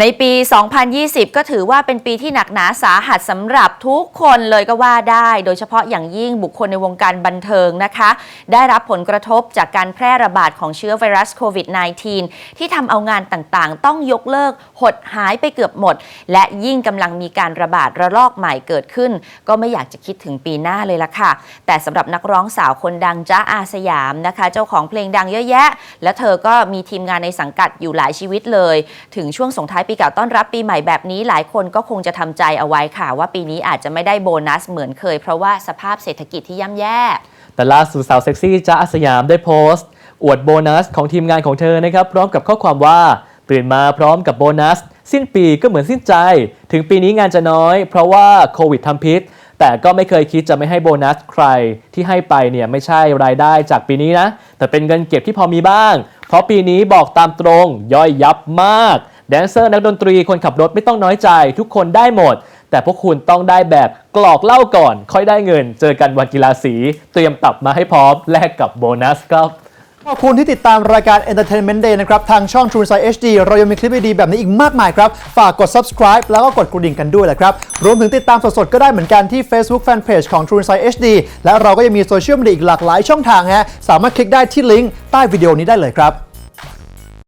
ในปี 2020 ก็ถือว่าเป็นปีที่หนักหนาสาหัสสำหรับทุกคนเลยก็ว่าได้ โดยเฉพาะอย่างยิ่งบุคคลในวงการบันเทิงนะคะ ได้รับผลกระทบจากการแพร่ระบาดของเชื้อไวรัสโควิด -19 ที่ทำเอางานต่างๆ ต้องยกเลิกหดหายไปเกือบหมด และยิ่งกำลังมีการระบาดระลอกใหม่เกิดขึ้น ก็ไม่อยากจะคิดถึงปีหน้าเลยล่ะค่ะ แต่สำหรับนักร้องสาวคนดังจ้าอาสยามนะคะ เจ้าของเพลงดังเยอะแยะ และเธอก็มีทีมงานในสังกัดอยู่หลายชีวิตเลย ถึงช่วงส่งท้ายปีเก่าต้อนรับปีใหม่แบบนี้หลายคนก็คงจะทำใจเอาไว้ค่ะ ว่าปีนี้อาจจะไม่ได้โบนัสเหมือนเคย เพราะว่าสภาพเศรษฐกิจที่ย่ำแย่ แต่ล่าสุดสาวเซ็กซี่จ๊ะอาสยามได้โพสต์ อวดโบนัสของทีมงานของเธอนะครับ พร้อมกับข้อความว่า ตื่นมาพร้อมกับโบนัส สิ้นปีก็เหมือนสิ้นใจ ถึงปีนี้งานจะน้อย เพราะว่าโควิดทำพิษแต่ก็ไม่เคยคิดจะไม่ให้โบนัสใครที่ให้ไปเนี่ยไม่ใช่รายได้จากปีนี้นะ แต่เป็นเงินเก็บที่พอมีบ้าง เพราะปีนี้บอกตามตรงย่อยยับมาก แดนเซอร์นักดนตรีคนขับรถไม่ต้องน้อยใจ ทุกคนได้หมด แต่พวกคุณต้องได้แบบกรอกเล้าก่อน ค่อยได้เงิน เจอกันวันกีฬาสี เตรียมตับมาให้พร้อมแลกกับโบนัสครับขอบคุณที่ติดตามรายการ Entertainment Day นะครับ ทางช่อง True Insight HD เรายังมีคลิปดีๆแบบนี้อีกมากมายครับ ฝากกด subscribe แล้วก็กดกระดิ่งกันด้วยแหละครับ รวมถึงติดตามสดๆ ก็ได้เหมือนกันที่ Facebook Fanpage ของ True Insight HD และเราก็ยังมีโซเชียลมีเดียอีกหลากหลายช่องทางฮะ สามารถคลิกได้ที่ลิงก์ใต้วิดีโอนี้ได้เลยครับ